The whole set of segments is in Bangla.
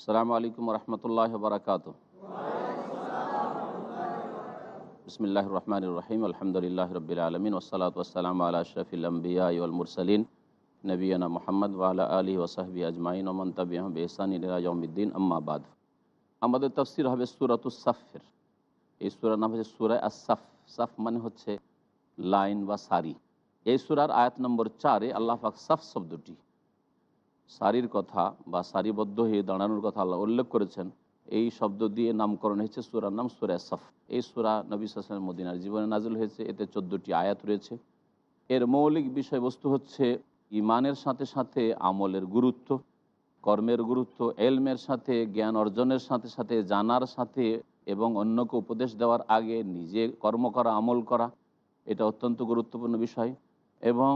আসসালামু আলাইকুম রহমতুল্লাহ বারকাত বিসমিল্লাহ রহমান রহিম, আলহামদুলিল্লাহ রবিল আলমিন ওসালাত ওসালাম আল্লাহ শফিলম্বিয়া মুরসালিন নবীনা মোহাম্মদ ওয়ালা আলী ওসাহবি আজমাইন ওমন তবিহ বেসান ইরাজউদ্দিন আম্মাবাদ আমাদের তফসির হবে সুরাতুস সাফের এই সুরার নাম হচ্ছে সুরায় আসাফ সাফ মানে হচ্ছে লাইন বা সারি। এই সুরার আয়াত নম্বর চারে আল্লাহ পাক সাফ শব্দটি সারির কথা বা সারিবদ্ধ হয়ে দাঁড়ানোর কথা আল্লাহ উল্লেখ করেছেন, এই শব্দ দিয়ে নামকরণ হয়েছে সুরার নাম সুরা সফ। এই সুরা নবী সাসলাম মদিনার জীবনে নাজিল হয়েছে, এতে চোদ্দোটি আয়াত রয়েছে। এর মৌলিক বিষয়বস্তু হচ্ছে ইমানের সাথে সাথে আমলের গুরুত্ব, কর্মের গুরুত্ব, এলমের সাথে, জ্ঞান অর্জনের সাথে সাথে, জানার সাথে এবং অন্যকে উপদেশ দেওয়ার আগে নিজে কর্ম করা, আমল করা, এটা অত্যন্ত গুরুত্বপূর্ণ বিষয়। এবং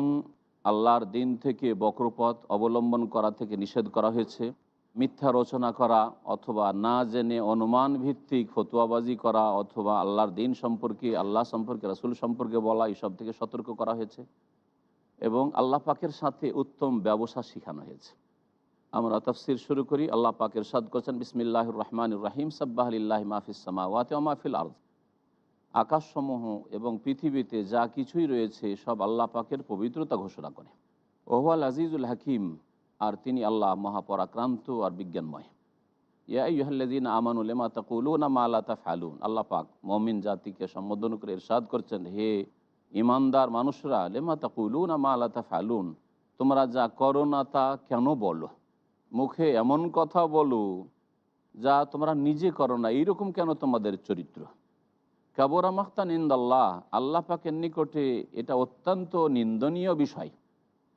আল্লাহর দিন থেকে বক্রপথ অবলম্বন করা থেকে নিষেধ করা হয়েছে। মিথ্যা রচনা করা অথবা না জেনে অনুমান ভিত্তিক ফতুয়াবাজি করা অথবা আল্লাহর দিন সম্পর্কে, আল্লাহ সম্পর্কে, রাসুল সম্পর্কে বলা এইসব থেকে সতর্ক করা হয়েছে। এবং আল্লাহ পাকের সাথে উত্তম ব্যবসা শেখানো হয়েছে। আমরা তফসির শুরু করি। আল্লাহ পাকের সাদ করছেন বিসমিল্লাহ রহমান রাহিম সাব্বাহিল্লাহ মাহফিসামা ওয়াতে মাহফিল আর্জ আকাশসমূহ এবং পৃথিবীতে যা কিছুই রয়েছে, সব আল্লাহ পাকের পবিত্রতা ঘোষণা করে। ওহওয়াল আজিজুল হাকিম, আর তিনি আল্লাহ মহাপরাক্রান্ত আর বিজ্ঞানময়। ইয়া ইহল্লাদিন আমানুলেমা তাকুলুনা মা তা ফ্যালুন আল্লাহ পাক মমিন জাতিকে সম্বোধন করে ইরশাদ করছেন, হে ইমানদার মানুষরা, লেমা তাকুলুনা মা তা ফ্যালুন তোমরা যা করো না তা কেন বলো? মুখে এমন কথা বলো যা তোমরা নিজে করো না, এইরকম কেন তোমাদের চরিত্র? কাবরা মাখতান ইন্দাল্লাহ, আল্লাহ পাকের নিকটে এটা অত্যন্ত নিন্দনীয় বিষয়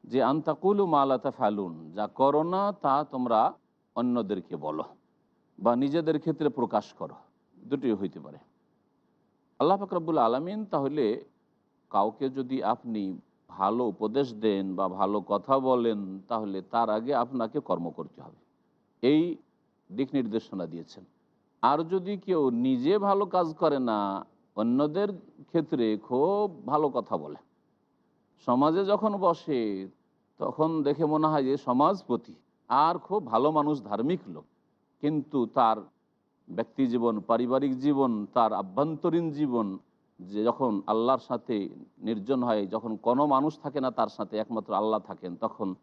যে আন্তাকুলু মালাতা ফালুন যা করো না তা তোমরা অন্যদেরকে বলো বা নিজেদের ক্ষেত্রে প্রকাশ করো। দুটি হইতে পারে। আল্লাহ ফাকরাবুল আলমিন তাহলে কাউকে যদি আপনি ভালো উপদেশ দেন বা ভালো কথা বলেন, তাহলে তার আগে আপনাকে কর্ম করতে হবে। এই দিক নির্দেশনা দিয়েছেন। আর যদি কেউ নিজে ভালো কাজ করে না, অন্যদের ক্ষেত্রে খুব ভালো কথা বলে। সমাজে যখন বসে, তখন দেখে মনে হয় যে সমাজপতি আর খুব ভালো মানুষ, ধার্মিক লোক। কিন্তু তার ব্যক্তি জীবন, পারিবারিক জীবন, তার আভ্যন্তরীণ জীবন, যে যখন আল্লাহর সাথে নির্জন হয়, যখন কোনো মানুষ থাকে না তার সাথে, একমাত্র আল্লাহ থাকেন, তখন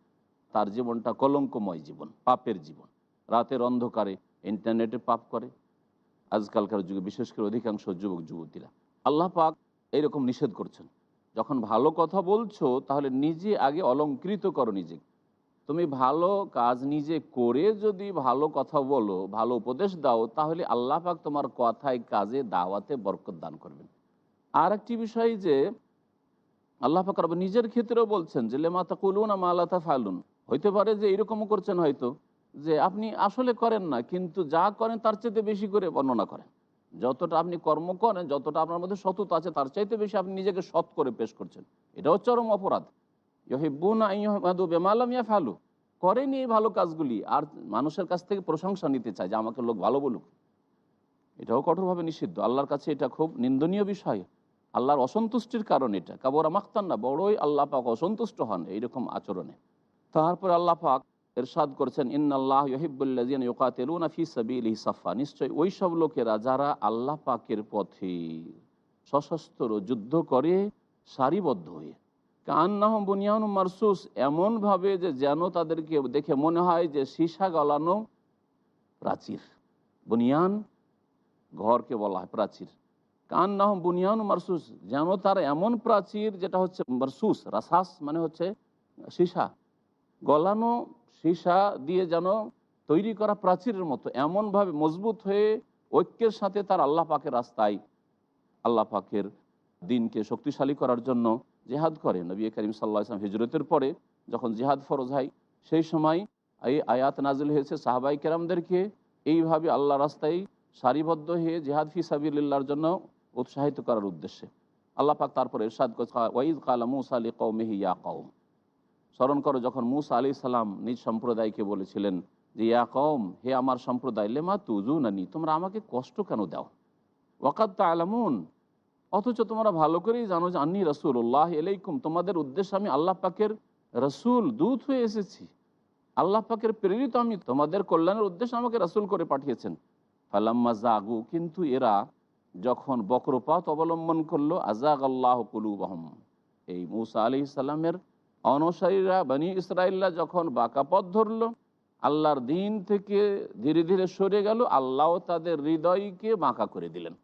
তার জীবনটা কলঙ্কময় জীবন, পাপের জীবন। রাতের অন্ধকারে, ইন্টারনেটে পাপ করে আজকালকার যুগে, বিশেষ করে অধিকাংশ যুবক, যুবতীরা। আল্লাহ পাক এইরকম নিষেধ করছেন। যখন ভালো কথা বলছো, তাহলে নিজে আগে অলঙ্কৃত করো নিজে তুমি ভালো কাজ নিজে করে যদি ভালো কথা বলো, ভালো উপদেশ দাও, তাহলে আল্লাহ পাক তোমার কথায়, কাজে, দাওয়াতে বরকত দান করবেন। আর একটি বিষয় যে, আল্লাহ পাক নিজের ক্ষেত্রেও বলছেন যে লেমাতা কুলুন মালাতা ফালুন হইতে পারে যে, এরকমও করছেন হয়তো। যে আপনি আসলে করেন না, কিন্তু যা করেন তার চাইতে বেশি করে বর্ণনা করেন। যতটা আপনি কর্ম করেন, যতটা আপনার মধ্যে সততা আছে, তার চাইতে বেশি আপনি নিজেকে সৎ করে পেশ করছেন। এটাও চরম অপরাধ। ইহিবুনা ইহমাদু বেমালাম ইয়া ফালু করেনি এই ভালো কাজগুলি, আর মানুষের কাছ থেকে প্রশংসা নিতে চায় যে আমাকে লোক ভালো বলুক। এটাও কঠোরভাবে নিষিদ্ধ। আল্লাহর কাছে এটা খুব নিন্দনীয় বিষয়। আল্লাহর অসন্তুষ্টির কারণ এটা। কাবরা মাখতান না বড়ই আল্লাহ পাক অসন্তুষ্ট হন এইরকম আচরণে। তারপর আল্লাহ পাক এরশাদ করছেন ইন্নআল্লাহ ইহিবুল্লাজিন নিশ্চয়ই ওই সব লোকেরা যারা আল্লাহ পাকের পথে সশস্ত্র যুদ্ধ করে, সারিবদ্ধ হয়ে কান্নাহ বুনিয়ান মারসুস, এমনভাবে যে যেন তাদেরকে দেখে মনে হয় যে সীসা গলানো প্রাচীর। বুনিয়ান ঘরকে বলা হয় প্রাচীর। কান্নাহ বুনিয়ান মারসুস, যেন তার এমন প্রাচীর যেটা হচ্ছে মারসুস, রাসাস মানে হচ্ছে সীসা। গলানো সীসা দিয়ে যেন তৈরি করা প্রাচীরের মতো এমনভাবে মজবুত হয়ে ঐক্যের সাথে তার আল্লাহ পাকের রাস্তায় আল্লাহ পাকের দিনকে শক্তিশালী করার জন্য জেহাদ করে। নবী করিম সাল্লাহ ইসলাম হিজরতের পরে যখন জেহাদ ফরজ হয়, সেই সময় এই আয়াত নাজিল হয়েছে সাহাবাই কেরামদেরকে। এইভাবে আল্লাহ রাস্তায় সারিবদ্ধ হয়ে জেহাদ ফি সাবিল্লার জন্য উৎসাহিত করার উদ্দেশ্যে। আল্লাহ পাক তারপরে এরশাদ ওয়াইদ কালা মুসা আলী কৌমেহি ইয়া কৌম স্মরণ করো, যখন মুসা আলি সাল্লাম নিজ সম্প্রদায়কে বলেছিলেন যে, ইয়া কম হে আমার সম্প্রদায়, লেমা তুজু নানি তোমরা আমাকে কষ্ট কেন দাও? ওয়াকাত তা আলামুন অথচ তোমরা ভালো করেই জানো যে, আন্নি রসুল উল্লাহ এলাইকুম তোমাদের উদ্দেশ্যে আমি আল্লাহ পাকের রসুল, দূত হয়ে এসেছি। আল্লাহ পাকের প্রেরিত আমি, তোমাদের কল্যাণের উদ্দেশ্যে আমাকে রাসুল করে পাঠিয়েছেন। ফালাম্মা জাগু, কিন্তু এরা যখন বক্রপাত অবলম্বন করল আজাগ আল্লাহ কুলুবহম, এই মৌসা আলি ইসাল্লামের অনুসারীরা বানী ইসরায়েল্লা যখন বাঁকা পথ ধরলো, আল্লাহর দিন থেকে ধীরে ধীরে সরে গেল আল্লাহ তাদের হৃদয়কে বাঁকা করে দিলেন।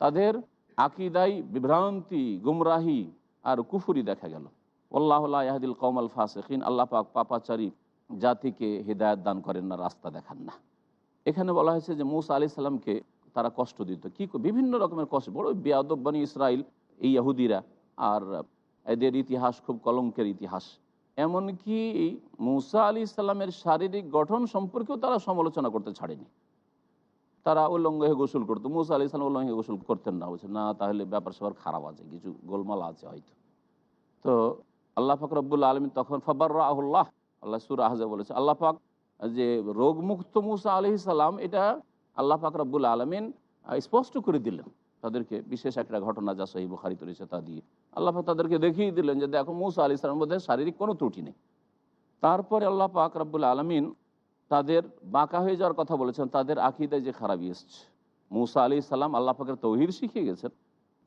তাদের আকিদাই বিভ্রান্তি, গুমরাহি আর কুফুরি দেখা গেল। আল্লাহ ইয়াহদিল কৌমাল ফাসেকিন, আল্লাহ পাক পাপাচারী জাতিকে হৃদায়ত দান করেন না, রাস্তা দেখান না। এখানে বলা হয়েছে যে মৌসা আলি সাল্লামকে তারা কষ্ট দিত। কি বিভিন্ন রকমের কষ্ট। বড় বেয়াদব বানী ইসরায়েল, এই ইয়াহুদিরা আর এদের ইতিহাস খুব কলঙ্কের ইতিহাস। এমনকি মুসা আলি ইসলামের শারীরিক গঠন সম্পর্কেও তারা সমালোচনা করতে ছাড়েনি। তারা উল্লঙ্গ হয়ে গোসল করতো। মুসা আলি ইসলাম উল্লঙ্গ গোসল করতেন না, বলছে, না, তাহলে ব্যাপার সবার খারাপ আছে, কিছু গোলমাল আছে হয়তো। তো আল্লাহ ফাকরবুল্লা আলমী তখন ফবার রাহুল্লাহ আল্লাহ সুর আহজা বলেছে, আল্লাহ পাক যে রোগমুক্ত মুসা আলি সাল্লাম এটা আল্লাহ পাক রব্বুল আলমিন স্পষ্ট করে দিলেন। তাদেরকে বিশেষ একটা ঘটনা যা সহি বুখারিত রয়েছে তা দিয়ে। আল্লাহ পাক তাদেরকে দেখিয়ে দিলেন যে দেখো মুসা আলি সাল্লামের মধ্যে শারীরিক কোনো ত্রুটি নেই। তারপরে আল্লাহ পাক রব্বুল আলমিন তাদের বাঁকা হয়ে যাওয়ার কথা বলেছেন, তাদের আকিদায় যে খারাপই এসছে। মুসা আলি সাল্লাম আল্লাহ পাকের তৌহির শিখিয়ে গেছেন,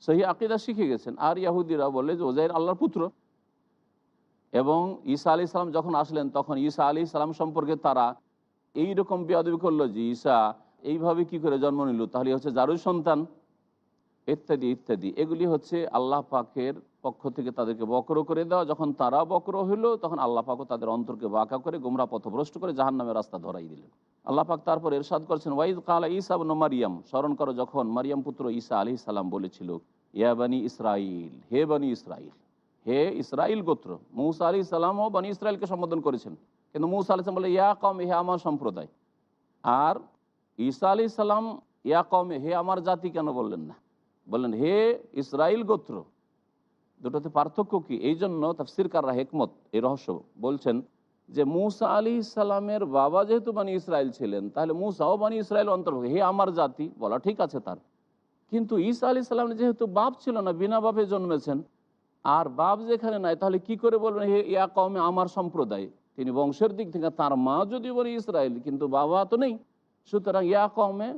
সহি আকিদা শিখে গেছেন। আর ইয়াহুদিরা বলে যে ওজাইর আল্লাহর পুত্র। এবং ঈসা আলি সালাম যখন আসলেন, তখন ঈসা আলি সালাম সম্পর্কে তারা এই রকম বেয়াদবি করল যে, ঈসা, এইভাবে কি করে জন্ম নিল? তাহলে হচ্ছে জারুর সন্তান। ইত্যাদি ইত্যাদি। এগুলি হচ্ছে আল্লাহ পাকের পক্ষ থেকে তাদেরকে বক্র করে দেওয়া। যখন তারা বক্র হইল, তখন আল্লাহ পাকও তাদের অন্তরকে বাঁকা করে গোমরা পথভ্রষ্ট করে জাহান নামের রাস্তা ধরাই দিলেন। আল্লাহ পাক তারপর এরশাদ করছেন, ওয়াইদ কালা ইসা বন মারিয়াম। স্মরণ করো, যখন মারিয়াম পুত্র ঈসা আলি সালাম বলেছিল ইয়াবানি ইসরাইল হে বানি ইসরাইল হে ইসরাইল গোত্র। মৌসা আলি সালামও বানি ইসরায়েলকে সম্বোধন করেছেন। কিন্তু মৌসা আলি সালাম বলে ইয়া কম হে আমার সম্প্রদায়। আর ঈসা আলি সালাম, ইয়া কম হে আমার জাতি কেন বললেন না? বললেন হে ইসরাইল গোত্র, দুটোতে পার্থক্য কি? এই জন্য তাফসির কাররা হেকমত, এই রহস্য বলছেন যে, মুসা আলী ইসলামের বাবা যেহেতু বানি ইসরায়েল ছিলেন, তাহলে মুসাও বানি ইসরায়েল অন্তর্ভুক্ত, হে আমার জাতি, বলা ঠিক আছে তার। কিন্তু ঈসা আলী ইসলাম যেহেতু বাপ ছিল না, বিনা বাপে জন্মেছেন, আর বাপ যেখানে নাই, তাহলে কি করে বলবেন, হে ইয়া কমে আমার সম্প্রদায়? তিনি বংশের দিক থেকে, তার মা যদি বলে ইসরায়েল কিন্তু বাবা তো নেই। সুতরাং ইয়া কমে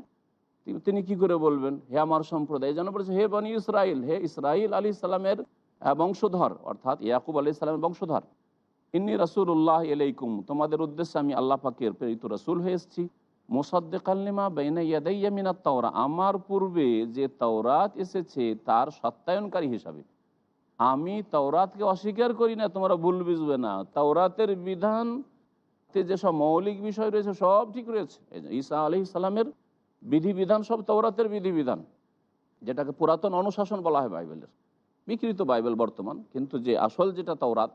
তিনি কি করে বলবেন? হে আমার সম্প্রদায় জন্য বলেছে, হে বনি ইসরায়েল হে ইসরাইল আলী ইসলামের বংশধর, অর্থাৎ ইয়াকুব আলি ইসলামের বংশধর। ইন্নি রাসুল্লাহ এলাইকুম তোমাদের উদ্দেশ্যে আমি আল্লাহ পাকের প্রেরিত রাসুল হয়ে এসেছি। মোসাদ্দেকাল্লিমা বেনা ইয়াদাইয়ামিনা তাওরা, আমার পূর্বে যে তাওরাত এসেছে তার সত্যায়নকারী হিসাবে। আমি তাওরাতকে অস্বীকার করি না, তোমরা ভুল বুঝবে না। তাওরাতের বিধান যেসব মৌলিক বিষয় রয়েছে, সব ঠিক রয়েছে। ঈসা আলি ইসলামের বিধিবিধান সব তওরাতের বিধিবিধান, যেটাকে পুরাতন অনুশাসন বলা হয় বাইবেলের। বিকৃত বাইবেল বর্তমান, কিন্তু যে আসল যেটা তওরাত,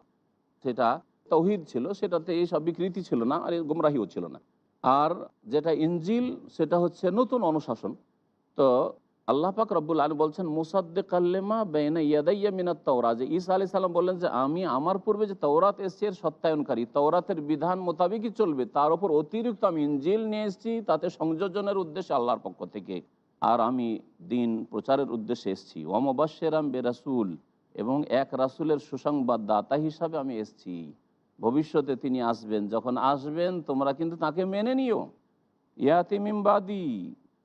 সেটা তৌহিদ ছিল, সেটাতে এই সব বিকৃতি ছিল না, আর গুমরাহিও ছিল না। আর যেটা ইঞ্জিল সেটা হচ্ছে নতুন অনুশাসন। তো আল্লাহ পাক রব্বুল আলী বলছেন মুসাদ্দে কাল্লেমা বেনা ইয়াদাইয়া মিনাত তওরা যে ঈসা আলি সাল্লাম বললেন যে, আমি আমার পূর্বে যে তওরাত এসছে এর সত্যায়নকারী, তওরাতের বিধান মোতাবেকই চলবে। তার উপর অতিরিক্ত আমি ইঞ্জিল নিয়ে এসেছি, তাতে সংযোজনের উদ্দেশ্যে আল্লাহর পক্ষ থেকে। আর আমি দিন প্রচারের উদ্দেশ্যে এসেছি। ওমবাসেরাম বেরাসুল এবং এক রাসুলের সুসংবাদ দাতা হিসাবে আমি এসেছি। ভবিষ্যতে তিনি আসবেন। যখন আসবেন তোমরা কিন্তু তাকে মেনে নিও। ইয়াতিমিমবাদি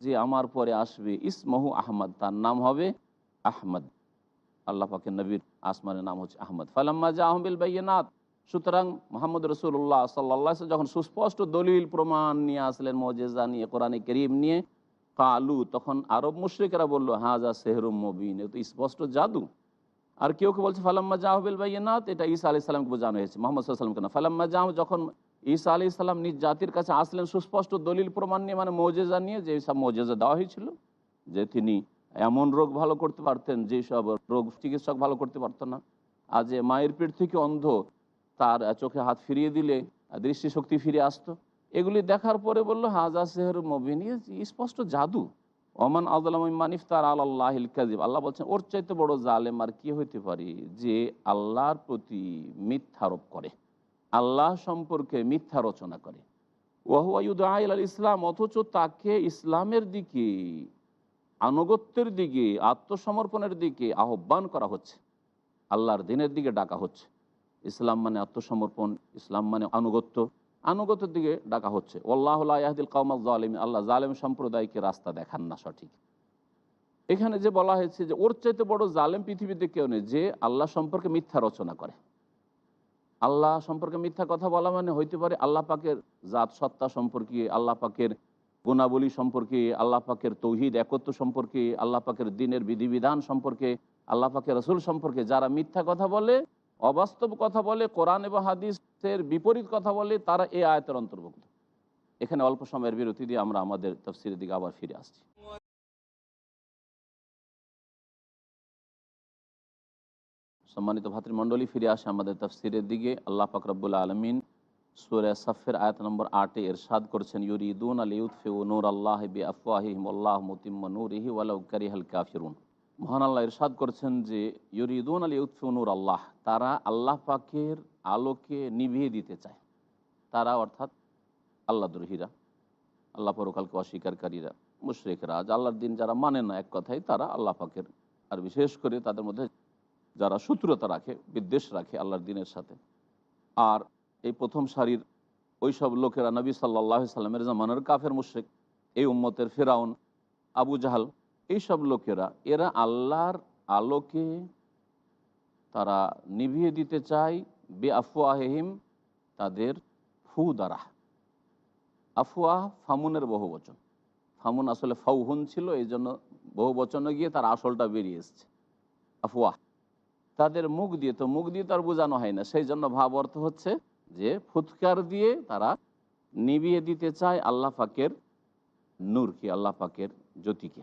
যে আমার পরে আসবে ইসমহু আহমদ, তার নাম হবে আহমদ। আল্লাহ পাকের নবীর আসমানের নাম হচ্ছে আহমদ। ফালাম্মা জা আহমিল বাইনাত সুতরাং মোহাম্মদ রসুল্লাহ সাল্লাহ যখন সুস্পষ্ট দলিল, প্রমাণ নিয়ে আসলেন, মজেজা নিয়ে, কোরআনে করিম নিয়ে, কালু, তখন আরব মুশ্রিকেরা বলল হাজা সেহরুম মবিন এ তো স্পষ্ট জাদু। আর কেউ কেউ বলছে, ফালাম্মা জাহবিল বাইনাত এটা ঈসা আলি সাল্লামকে বোঝানো হয়েছে। মোহাম্মদ সাল্লামকে না। ফালাম্মা জাহ যখন ঈসা আলি ইসলাম নিজ জাতির কাছে আসলেন সুস্পষ্ট দলিল প্রমাণ নিয়ে মানে মৌজেজা নিয়ে যে সব মৌজেজা দেওয়া হয়েছিল, যে তিনি এমন রোগ ভালো করতে পারতেন যে সব রোগ চিকিৎসক ভালো করতে পারত না। যে মায়ের পেট থেকে অন্ধ, তার চোখে হাত ফিরিয়ে দিলে দৃষ্টিশক্তি ফিরে আসতো। এগুলি দেখার পরে বলল, হাজা সেহর মবিন স্পষ্ট জাদু। ওমান আদালামিফ তার আল্লাহ কাজিব আল্লাহ বলছেন, ওর চাইতে বড় জালেম আর কি হইতে পারি যে আল্লাহর প্রতি মিথ্যারোপ করে? আল্লাহ সম্পর্কে মিথ্যা রচনা করে। ওয়াহুয়াইদ আল ইসলাম, অথচ তাকে ইসলামের দিকে, আনুগত্যের দিকে, আত্মসমর্পণের দিকে আহ্বান করা হচ্ছে। আল্লাহর দিনের দিকে ডাকা হচ্ছে। ইসলাম মানে আত্মসমর্পণ, ইসলাম মানে আনুগত্য আনুগতের দিকে ডাকা হচ্ছে। আল্লাহ ইয়াহদিল কৌমাল জালিম আল্লাহ জালেম সম্প্রদায়কে রাস্তা দেখান না সঠিক। এখানে যে বলা হয়েছে যে, ওর চাইতে বড় জালেম পৃথিবীতে কেউ নেই, যে আল্লাহ সম্পর্কে মিথ্যা রচনা করে। আল্লাহ সম্পর্কে মিথ্যা কথা বলা মানে হইতে পারে আল্লাহ পাকের জাত সত্তা সম্পর্কে, আল্লাহ পাকের গুণাবলী সম্পর্কে, আল্লাহ পাকের তৌহিদ একত্র সম্পর্কে, আল্লাহ পাকের দিনের বিধিবিধান সম্পর্কে, আল্লাহ পাকের রসুল সম্পর্কে। যারা মিথ্যা কথা বলে, অবাস্তব কথা বলে, কোরআন এবং হাদিসের বিপরীত কথা বলে, তারা এই আয়তের অন্তর্ভুক্ত। এখানে অল্প সময়ের বিরতি দিয়ে আমরা আমাদের তফসিরের দিকে আবার ফিরে আসছি। সম্মানিত ভাতৃমণ্ডলী, ফিরে আসে আমাদের তফসিরের দিকে। আল্লাহ ফাকরাবুল আলমিন সুরে সফের আয়াত নম্বর আটে এরশাদ করছেন, ইউরিদুন আলী উৎফে নূর আল্লাহ বি আফওয়াহিম আল্লাহ মুতিম্ম নূরিহি ওয়ালাউ কারিহাল কাফিরুন। মহান আল্লাহ ইরশাদ করছেন যে, ইউরিদুন আলী উৎফে নূর আল্লাহ তারা আল্লাহ পাকের আলোকে নিভিয়ে দিতে চায়। তারা অর্থাৎ আল্লাহ দ্রোহীরা, আল্লাহ পরকালকে অস্বীকারীরা, মুশরেকরা আজ আল্লাহর দিন যারা মানে না এক কথাই তারা আল্লাহ পাকের, আর বিশেষ করে তাদের মধ্যে যারা শত্রুতা রাখে, বিদ্বেষ রাখে আল্লাহর দিনের সাথে। আর এই প্রথম সারির ওই সব লোকেরা নবী সাল্লাহ সাল্লামের জামানের কাফের মুশেক এই উম্মতের ফেরাউন, আবু জাহাল এই সব লোকেরা, এরা আল্লাহর আলোকে তারা নিভিয়ে দিতে চায় বে আফওয়াহিম তাদের ফু দ্বারা। আফওয়াহ ফামুনের বহু বচন। ফামুন আসলে ফাউহুন ছিল এই জন্য বহু বচনে গিয়ে তার আসলটা বেরিয়ে এসছে। আফওয়াহ। তাদের মুখ দিয়ে, তো মুখ দিয়ে তার বোঝানো হয় না। সেই জন্য ভাব অর্থ হচ্ছে যে ফুৎকার দিয়ে তারা নিবিয়ে দিতে চায় আল্লাহ পাকের নূরকে আল্লাহ পাকের জ্যোতিকে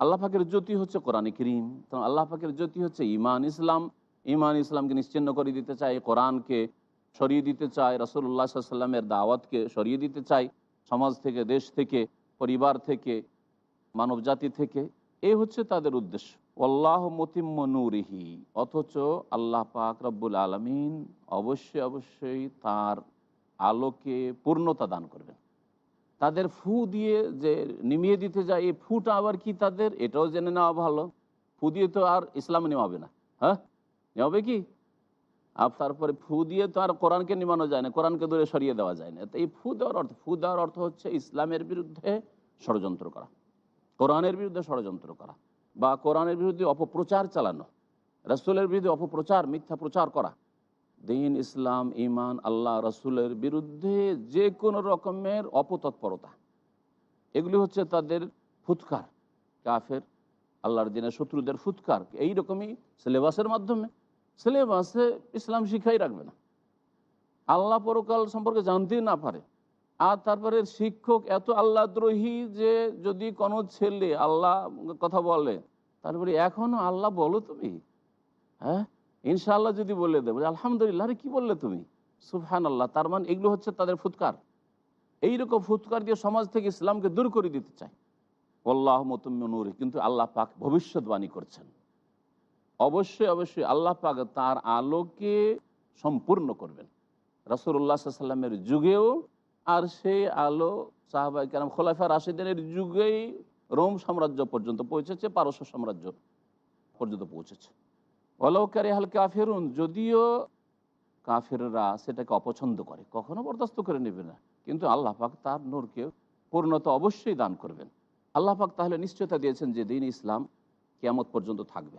আল্লাহ পাকের জ্যোতি হচ্ছে কোরআনে করিম। তো আল্লাহ পাকের জ্যোতি হচ্ছে ইমান ইসলাম। ইমান ইসলামকে নিশ্চিন্ন করে দিতে চায়, কোরআনকে সরিয়ে দিতে চায় রসুল্লাহ সাল্লামের দাওয়াতকে সরিয়ে দিতে চায়, সমাজ থেকে, দেশ থেকে, পরিবার থেকে মানব জাতি থেকে। এই হচ্ছে তাদের উদ্দেশ্য। আল্লাহ মতিম্ম নূরিহি, অথচ আল্লাহ পাক রব্বুল আলমিন অবশ্যই অবশ্যই তার আলোকে পূর্ণতা দান করবেন। তাদের ফু দিয়ে যে নিমিয়ে দিতে যায়, এই ফুটা আবার কি তাদের? এটাও জেনে নেওয়া ভালো। ফু দিয়ে তো আর ইসলাম নেওয়াবে না। হ্যাঁ? নেওয়াবে কি? আর তারপরে ফু দিয়ে তো আর কোরআনকে নিমানো যায় না, কোরআনকে দূরে সরিয়ে দেওয়া যায় না। তো এই ফু দেওয়ার অর্থ, ফু দেওয়ার অর্থ হচ্ছে ইসলামের বিরুদ্ধে ষড়যন্ত্র করা। কোরআনের বিরুদ্ধে ষড়যন্ত্র করা। বা কোরআনের বিরুদ্ধে অপপ্রচার চালানো, রসুলের বিরুদ্ধে অপপ্রচার, মিথ্যা প্রচার করা। দিন ইসলাম ইমান আল্লাহ, রসুলের বিরুদ্ধে যে কোনো রকমের অপতৎপরতা। এগুলি হচ্ছে তাদের ফুৎকার, কাফের, আল্লাহর দিনের শত্রুদের ফুৎকার। এই রকমই সিলেবাসের মাধ্যমে। সিলেবাসে ইসলাম শিখাই রাখবে না। আল্লাহ পরকাল সম্পর্কে জানতেই না পারে। আর তারপরে শিক্ষক এত আল্লাহদ্রোহী যে যদি কোনো ছেলে আল্লাহ কথা বলে, তারপরে এখনও আল্লাহ বলো তুমি? হ্যাঁ? ইনশাআল্লাহ যদি বলে দেবো আলহামদুলিল্লাহ, আরে কি বললে তুমি? সুফহান আল্লাহ তার মানে এগুলো হচ্ছে তাদের ফুৎকার। এইরকম ফুৎকার দিয়ে সমাজ থেকে ইসলামকে দূর করে দিতে চায়। আল্লাহ মতুমনুর কিন্তু আল্লাহ পাক ভবিষ্যৎবাণী করছেন। অবশ্যই অবশ্যই আল্লাহ পাক তার আলোকে সম্পূর্ণ করবেন। রসুল্লাহ সাল্লামের যুগেও আর সেই আলো সাহাবাই কেরাম খোলাফা রাশিদিনের যুগেই রোম সাম্রাজ্য পর্যন্ত পৌঁছেছে, পারস্য সাম্রাজ্য পর্যন্ত পৌঁছেছে। অলৌকারি হাল কাফেরুন, যদিও কাফেররা সেটাকে অপছন্দ করে, কখনো বরদাস্ত করে নেবে না, কিন্তু আল্লাহ পাক তার নূরকে পূর্ণতা অবশ্যই দান করবেন। আল্লাহ পাক তাহলে নিশ্চয়তা দিয়েছেন যে দিন ইসলাম কেমত পর্যন্ত থাকবে।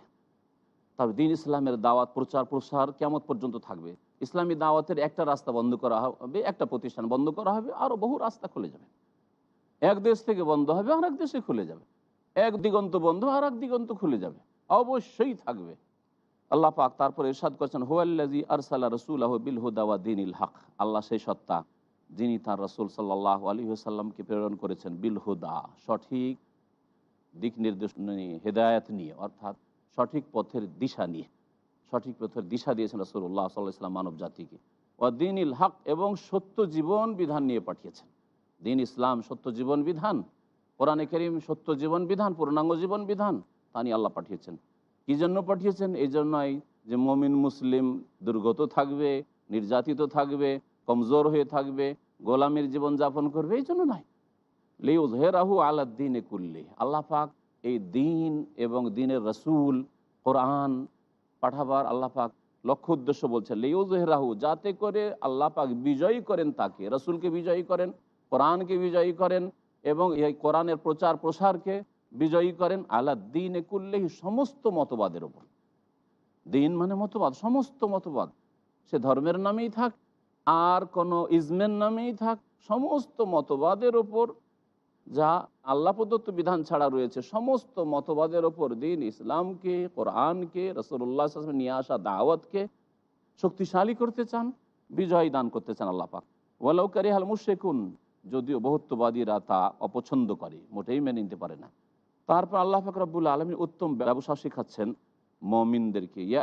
তবে দিন ইসলামের দাওয়াত প্রচার প্রসার কেমত পর্যন্ত থাকবে। ইসলামী দাওয়াতের একটা রাস্তা বন্ধ করা হবে, একটা প্রতিষ্ঠান বন্ধ করা হবে আরও বহু রাস্তা খুলে যাবে। এক দেশ থেকে বন্ধ হবে আর এক দেশে খুলে যাবে। এক দিগন্ত বন্ধ আর এক দিগন্ত খুলে যাবে। অবশ্যই থাকবে। আল্লাহ পাক তারপর ইরশাদ করছেন হুয়াল্লাজি আরসাল্লাহ রসুল বিল হুদাওয়া দিন ইল হক। আল্লাহ সেই সত্তা, যিনি তার রসুল সাল্লাহ আলী সাল্লামকে প্রেরণ করেছেন বিল হুদা সঠিক দিক নির্দেশ হেদায়ত নিয়ে, অর্থাৎ সঠিক পথের দিশা নিয়ে। সঠিক পথের দিশা দিয়েছেন রসুল্লাহ সাল্লাহ ইসলাম মানব জাতিকে। ও দিন ইল হক এবং সত্য জীবন বিধান নিয়ে পাঠিয়েছেন। দিন ইসলাম সত্য জীবন বিধান, কোরআনে করিম সত্য জীবন বিধান, পূর্ণাঙ্গ জীবন বিধান, তা নিয়ে আল্লাহ পাঠিয়েছেন। কি জন্য পাঠিয়েছেন? এই জন্যই যে মমিন, মুসলিম দুর্গত থাকবে, নির্যাতিত থাকবে, কমজোর হয়ে থাকবে, গোলামের জীবন যাপন করবে, এই জন্য নয়। লিউজহেরাহু আলাদ্দিনে কুল্লি। আল্লাহ পাক এই দিন এবং দিনের রসুল, কোরআন পাঠাবার আল্লাহ পাক লক্ষ্য উদ্দেশ্য বলছেন লিউজহেরাহু যাতে করে আল্লাহ পাক বিজয়ী করেন তাকে, রসুলকে বিজয়ী করেন, কোরআনকে বিজয়ী করেন এবং এই কোরআনের প্রচার প্রসারকে বিজয়ী করেন আল্লাহ দিন একুল্লেহি সমস্ত মতবাদের ওপর দিন মানে মতবাদ, সমস্ত মতবাদ। সে ধর্মের নামেই থাক, আর কোনো ইজমের নামেই থাক, সমস্ত মতবাদের ওপর যা আল্লাহ প্রদত্ত বিধান ছাড়া রয়েছে। সমস্ত মতবাদের ওপর দিন ইসলামকে, কোরআনকে রসুল্লাহ নিয়ে আসা দাওয়াতকে শক্তিশালী করতে চান, বিজয় দান করতে চান আল্লাহ পাক। ওয়ালাউকারি হাল মুশেকুন যদিও বহুত্ববাদীরা তা অপছন্দ করে, মোটেই মেনে নিতে পারে না। তারপর আল্লাহ পাক রব্বুল আলমী উত্তম ব্যবসা শেখাচ্ছেন মমিনদেরকে। ইয়া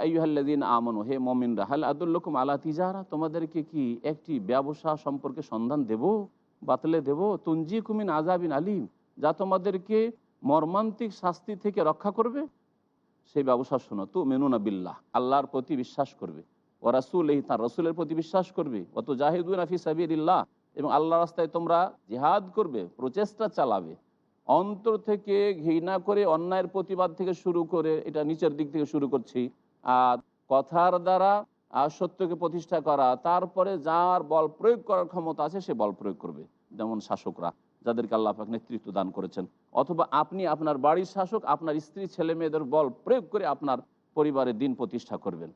আমন, হে মমিনরা, হাল আদুল্লকুম আলা তিজারা? তোমাদেরকে কি একটি ব্যবসা সম্পর্কে সন্ধান দেব? বাতলে দেব। তুঞ্জি কুমিন আজাবিন আলিম, যা তোমাদেরকে মর্মান্তিক শাস্তি থেকে রক্ষা করবে। সেই ব্যবসা শোনো তু মেনুনা বিল্লাহ, আল্লাহর প্রতি বিশ্বাস করবে। ও রাসুল এই তার রসুলের প্রতি বিশ্বাস করবে। অত জাহিদুন আফি সাবিরিল্লাহ এবং আল্লাহ রাস্তায় তোমরা জিহাদ করবে, প্রচেষ্টা চালাবে। অন্তর থেকে ঘৃণা করে অন্যায়ের প্রতিবাদ থেকে শুরু করে, এটা নিচের দিক থেকে শুরু করছি। আর কথার দ্বারা আর সত্যকে প্রতিষ্ঠা করা, তারপরে যার বল প্রয়োগ করার ক্ষমতা আছে, সে বল প্রয়োগ করবে। যেমন শাসকরা, যাদেরকে আল্লাহ পাক নেতৃত্ব দান করেছেন। অথবা আপনি আপনার বাড়ির শাসক, আপনার স্ত্রী, ছেলে মেয়েদের বল প্রয়োগ করে আপনার পরিবারের দিন প্রতিষ্ঠা করবেন।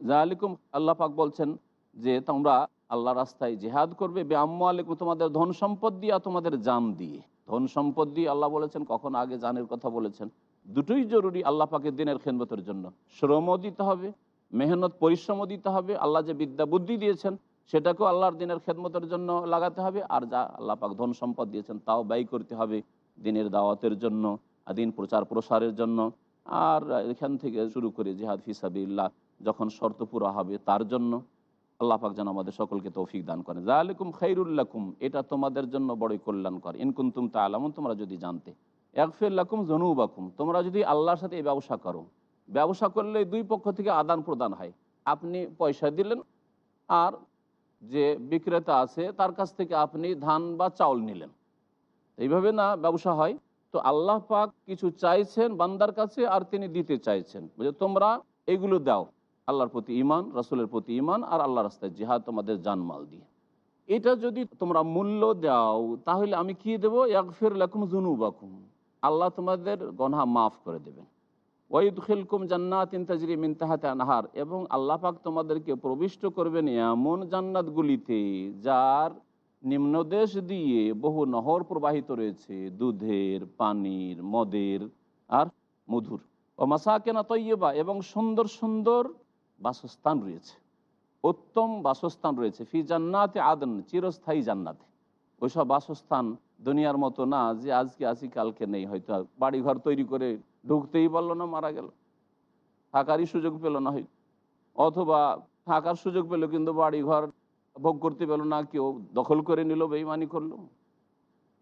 জাহালিকুম আল্লাহ পাক বলছেন যে, তোমরা আল্লাহ রাস্তায় জেহাদ করবে বে আম্মালিকুম তোমাদের ধন সম্পদ দিয়ে তোমাদের জান দিয়ে। ধন সম্পদ দিয়ে আল্লাহ বলেছেন, কখন আগে জানের কথা বলেছেন। দুটোই জরুরি আল্লাহ পাকের দিনের খেদমতের জন্য। শ্রমও দিতে হবে মেহনত, পরিশ্রমও দিতে হবে, আল্লাহ যে বিদ্যা বুদ্ধি দিয়েছেন, সেটাকেও আল্লাহর দিনের খেদমতের জন্য লাগাতে হবে, আর যা আল্লাহ পাক ধন সম্পদ দিয়েছেন তাও ব্যয় করতে হবে দিনের দাওয়াতের জন্য দিন প্রচার প্রসারের জন্য। আর এখান থেকে শুরু করে জিহাদ ফিসাবিল্লাহ যখন শর্ত পুরা হবে তার জন্য আল্লাহ পাক যেন আমাদের সকলকে তৌফিক দান করে করেন জালিকুম খৈরুল্লাকুম এটা তোমাদের জন্য বড়ই কল্যাণকর। ইনকুন্তুম তা আলামন তোমরা যদি জানতে একফিল্লাকুম জনুবাকুম তোমরা যদি আল্লাহর সাথে এই ব্যবসা করো ব্যবসা করলে দুই পক্ষ থেকে আদান প্রদান হয়। আপনি পয়সা দিলেন আর যে বিক্রেতা আছে তার কাছ থেকে আপনি ধান বা চাউল নিলেন। এইভাবে না ব্যবসা হয়। তো আল্লাহ পাক কিছু চাইছেন বান্দার কাছে আর তিনি দিতে চাইছেন। বুঝে তোমরা এগুলো দাও। আল্লাহর প্রতি ইমান রাসুলের প্রতি ইমান আর আল্লাহ রাস্তায় জিহাদ তোমাদের জানমাল দিয়ে। এটা যদি তোমরা মূল্য দাও, তাহলে আমি কি দেবো? একফের লাকুম জুনুবাকুম আল্লাহ তোমাদের গনহা মাফ করে দেবেন। ওয়াইদ খিলকুম জান্নাত ইন্তাজরি মিনতাহাতে আনহার। এবং আল্লাহ পাক তোমাদেরকে প্রবিষ্ট করবেন এমন জান্নাতগুলিতে যার নিম্নদেশ দিয়ে বহু নহর প্রবাহিত রয়েছে, দুধের, পানির, মদের আর মধুর। ও মাসাকেনা তৈয়বা এবং সুন্দর সুন্দর বাসস্থান রয়েছে। উত্তম বাসস্থান রয়েছে। ফি জান্নাতে আদন, চিরস্থায়ী জান্নাতে। ওইসব বাসস্থান দুনিয়ার মতো না যে আজকে আসি, কালকে নেই। হয়তো বাড়িঘর তৈরি করে ঢুকতেই পারল না, মারা গেল। থাকারই সুযোগ পেল না হয়তো অথবা থাকার সুযোগ পেল কিন্তু বাড়িঘর ভোগ করতে পেল না, কেউ দখল করে নিল, বেইমানি করল।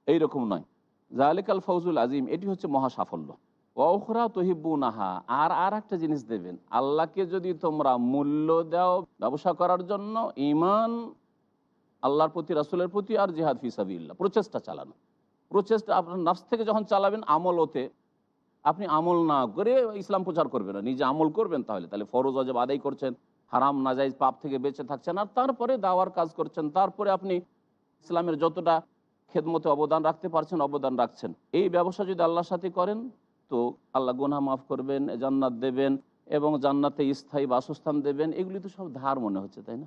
এইরকম নয়। জাহালিকাল ফৌজুল আজিম, এটি হচ্ছে মহা সাফল্য। ওখরা তহিব্বু নাহা আর আর একটা জিনিস দেবেন, আল্লাহকে যদি তোমরা মূল্য দাও ব্যবসা করার জন্য ইমান আল্লাহর প্রতি, রাসুলের প্রতি, আর জিহাদ ফিসাবিল্লা প্রচেষ্টা চালানো। প্রচেষ্টা আপনার নাফস থেকে যখন চালাবেন আমল ওতে আপনি আমল না করে ইসলাম প্রচার করবেন না। নিজে আমল করবেন তাহলে। তাহলে ফরজ অজব আদায় করছেন, হারাম, নাজাইজ পাপ থেকে বেঁচে থাকছেন আর তারপরে দাওয়ার কাজ করছেন। তারপরে আপনি ইসলামের যতটা খেদমতে অবদান রাখতে পারছেন, অবদান রাখছেন। এই ব্যবসা যদি আল্লাহর সাথে করেন, তো আল্লাহ গুনা মাফ করবেন, জান্নাত দেবেন এবং জান্নাতে স্থায়ী বাসস্থান দেবেন। এগুলি তো সব ধার মনে হচ্ছে, তাই না?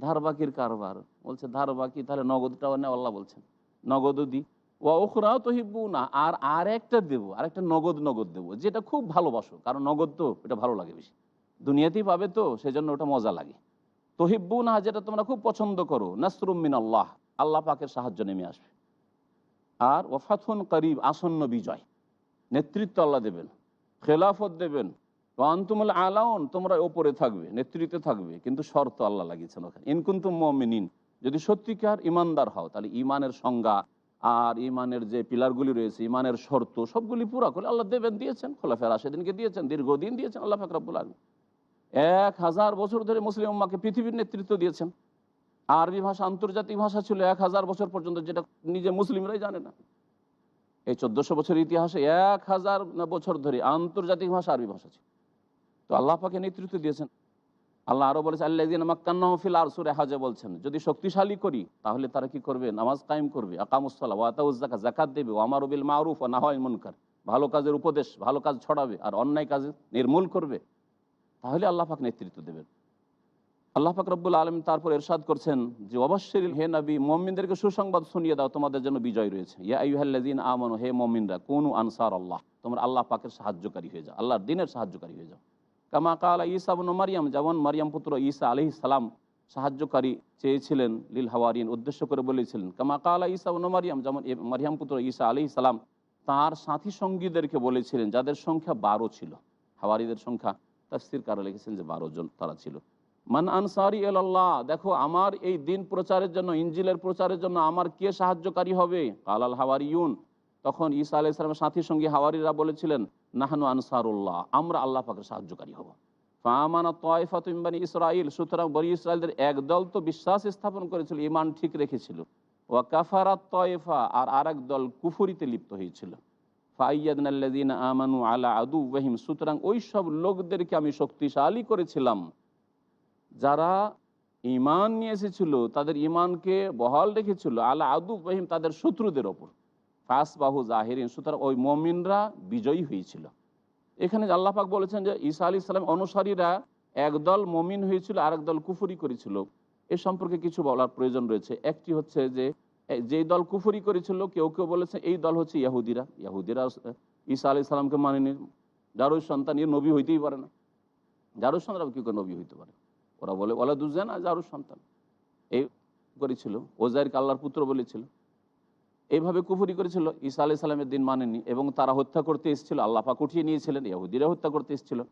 ধার বাকির কারবার। বলছে ধার বাকি, তাহলে নগদটাও নেই আল্লাহ বলছেন। নগদও দিই। ওখরাও তো না আর আর একটা দেবো আর একটা নগদ নগদ দেবো, যেটা খুব ভালোবাসো, কারণ নগদ তো এটা ভালো লাগে বেশি। দুনিয়াতেই পাবে তো, সেজন্য ওটা মজা লাগে। তহিব্বু না যেটা তোমরা খুব পছন্দ করো নাসরুমিন আল্লাহ আল্লাহ পাকের সাহায্য নেমে আসবে। আর ওফাথুন করিব, আসন্ন বিজয়। নেতৃত্ব আল্লাহ দেবেন, খেলাফত দেবেন। আন্তুমুল আলাউন, তোমরা ওপরে থাকবে, নেতৃত্বে থাকবে, কিন্তু শর্ত আল্লাহ লাগিয়েছেন ওখানে। ইনকুন্তুম মমিনিন, যদি সত্যিকার ইমানদার হও, তাহলে ইমানের সংজ্ঞা আর ইমানের যে পিলারগুলি রয়েছে, ইমানের শর্ত, সবগুলি পুরা করে আল্লাহ দেবেন, দিয়েছেন। খোলাফের সেদিনকে দিয়েছেন, দীর্ঘদিন দিয়েছেন, আল্লাহ ফাকরাবুল আলম এক হাজার বছর ধরে মুসলিম উম্মাকে পৃথিবীর নেতৃত্ব দিয়েছেন। আরবি ভাষা, আন্তর্জাতিক ভাষা ছিল এক হাজার বছর পর্যন্ত, যেটা নিজে মুসলিমরাই জানে না। এই চোদ্দশো বছরের ইতিহাসে এক হাজার বছর ধরে আন্তর্জাতিক ভাষা আরবি ভাষা ছিল। তো আল্লাহ পাকে নেতৃত্ব দিয়েছেন। আল্লাহ আরও বলেছে আল্লাদিন মাক্কান্নফিল আর সুরে হাজে বলছেন, যদি শক্তিশালী করি, তাহলে তারা কি করবে? নামাজ কায়েম করবে আকামুসলা ওয়াতাউজ্জাকা জাকাত দেবে ওয়ামার বিল মারুফ ও নাহাই মুনকার ভালো কাজের উপদেশ, ভালো কাজ ছড়াবে, আর অন্যায় কাজ নির্মূল করবে। তাহলে আল্লাহ পাক নেতৃত্ব দেবেন। আল্লাহ পাক রব্বুল আলম তারপর এরশাদ করছেন যে, অবশ্যই হে নবী, মমিনদেরকে সুসংবাদ শুনিয়ে দাও, তোমাদের জন্য বিজয় রয়েছে। ইয়া আইহাল্লাদিন আমানু, হে মমিনরা, কোন আনসার আল্লাহ তোমরা আল্লাহ পাকের সাহায্যকারী হয়ে যাও, আল্লাহর দিনের সাহায্যকারী হয়ে যাও। কামা কালা ঈসা বন মারিয়াম, যেমন মারিয়াম পুত্র ঈসা আলহি সালাম সাহায্যকারী চেয়েছিলেন লীল হাওয়ারিন, উদ্দেশ্য করে বলেছিলেন, কামা কালা ঈসা বন মারিয়াম, যেমন মারিয়াম পুত্র ঈসা আলহি সালাম তাঁর সাথী সঙ্গীদেরকে বলেছিলেন, যাদের সংখ্যা বারো ছিল। হাওয়ারিদের সংখ্যা তাফসির কারও লিখেছেন যে বারো জন তারা ছিল। মান আনসারি আল্লাহ দেখো আমার এই দিন প্রচারের জন্য ইঞ্জিলের প্রচারের জন্য আমার কে সাহায্যকারী হবে? কালাল হাওয়ারিউন। তখন ঈসা আলাহ ইসলামের সাথী সঙ্গী হাওয়ারিরা বলেছিলেন নাহানু আনসারুল্লাহ, আমরা আল্লাহ পাকের সাহায্যকারী হব। ফামানা তয়ফা তুমবানি ইসরাইল, সুতরাং বনি ইসরায়েলদের একদল তো বিশ্বাস স্থাপন করেছিল ইমান ঠিক রেখেছিল। ওয়া কাফারাত তয়ফা আর আরেক দল কুফুরিতে লিপ্ত হয়েছিল। ফাইয়াদিন আমানু আলা আদু ওয়াহিম সুতরাং ওই সব লোকদেরকে আমি শক্তিশালী করেছিলাম। যারা ইমান নিয়ে এসেছিল, তাদের ইমানকে বহাল রেখেছিল, আলা আদু ওয়াহিম তাদের শত্রুদের ওপর। ফাস বাহু জাহিরিন, সুতরাং ওই মমিনরা বিজয়ী হয়েছিল। এখানে আল্লাহ পাক বলেছেন যে, ঈসা আলী ইসলাম অনুসারীরা একদল মমিন হয়েছিল আর দল কুফুরি করেছিল। এ সম্পর্কে কিছু বলার প্রয়োজন রয়েছে। একটি হচ্ছে যে, যেই দল কুফুরি করেছিল, কেউ কেউ বলেছে এই দল হচ্ছে ইয়াহুদিরা। ইয়াহুদিরা ঈসা আলী ইসলামকে মানেনি। যারোর সন্তান এ নবী হইতেই পারে না। যারোর সন্তান কি করে নবী হইতে পারে। ওরা বলে ওলা দুজেন যারোর সন্তান এই করেছিল। ওজাইরকে আল্লাহর পুত্র বলেছিল। এইভাবে কুফুরি করেছিল। ঈসা আলি সাল্লামের দিন মানেনি এবং তারা হত্যা করতে এসেছিল। আল্লাহ পাক উঠিয়ে নিয়েছিলেন, ইহুদিরা হত্যা করতে এসেছিল।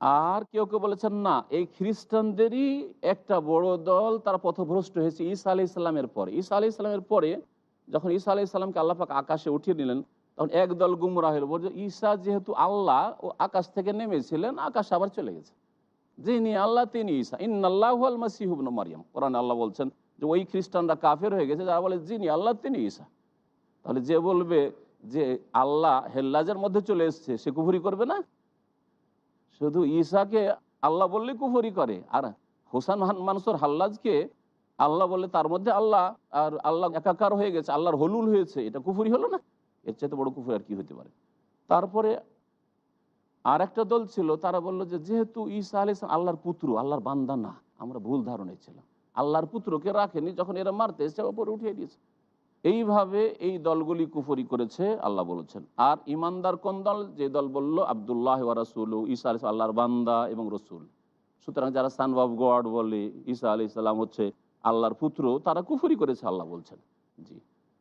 আর কেউ কেউ বলেছেন, না, এই খ্রিস্টানদেরই একটা বড় দল তারা পথভ্রষ্ট হয়েছে ঈসা আলি ইসলামের পরে। ঈসা আলি ইসলামের পরে যখন ঈসা আলি ইসলামকে আল্লাহ পাক আকাশে উঠিয়ে নিলেন, তখন এক দল গুমরা হলো। বলছে, ঈসা যেহেতু আল্লাহ, ও আকাশ থেকে নেমেছিলেন, আকাশ আবার চলে গেছে। যিনি আল্লাহ, তিনি ঈসা। ইন আল্লাহ আল মাসিহুবন মারিয়াম। কোরআন আল্লাহ বলছেন যে, ওই খ্রিস্টানরা কাফের হয়ে গেছে। যারা বলে, যিনি আল্লাহ, তিনি ঈসা। তাহলে যে বলবে যে আল্লাহ হেল্লাজের মধ্যে চলে এসছে, সে কুফুরি করবে না? শুধু ঈশাকে আল্লাহ বললে কুফুরি করে, আর হোসান মানসুর হাল্লাজকে আল্লাহ বলে তার মধ্যে আল্লাহ আর আল্লাহ একাকার হয়ে গেছে, আল্লাহর হলুল হয়েছে, এটা কুফুরি হলো না? এর চাইতে বড় কুফুরি আর কি হতে পারে? তারপরে আর একটা দল ছিল, তারা বলল যে যেহেতু ঈসা আলি আল্লাহর পুত্র, আল্লাহর বান্দা না, আমরা ভুল ধারণায় ছিলাম। আল্লাহর পুত্রকে রাখেনি, যখন এরা মারতে এসে ওপরে উঠিয়ে দিয়েছে। এইভাবে এই দলগুলি কুফরি করেছে, আল্লাহ বলেছেন। আর ইমানদার কোন দল? যে দল বলল, আবদুল্লাহ রাসুল, ঈসা আলি আল্লাহর বান্দা এবং রসুল। সুতরাং যারা সানবাব গড বলে, ঈসা আলি ইসলাম হচ্ছে আল্লাহর পুত্র, তারা কুফরি করেছে, আল্লাহ বলছেন। জি।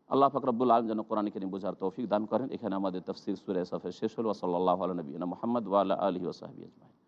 আল্লাহ ফাকরাবুল আলম যেন কোরআন কেন বোঝার তৌফিক দান করেন। এখানে আমাদের তফসির সুরে সফে শেষ হল। সাল্লাহ আলনবীনা মোহাম্মদ ওয়াল্লাহ আলহি ওসাহাবি আজমাই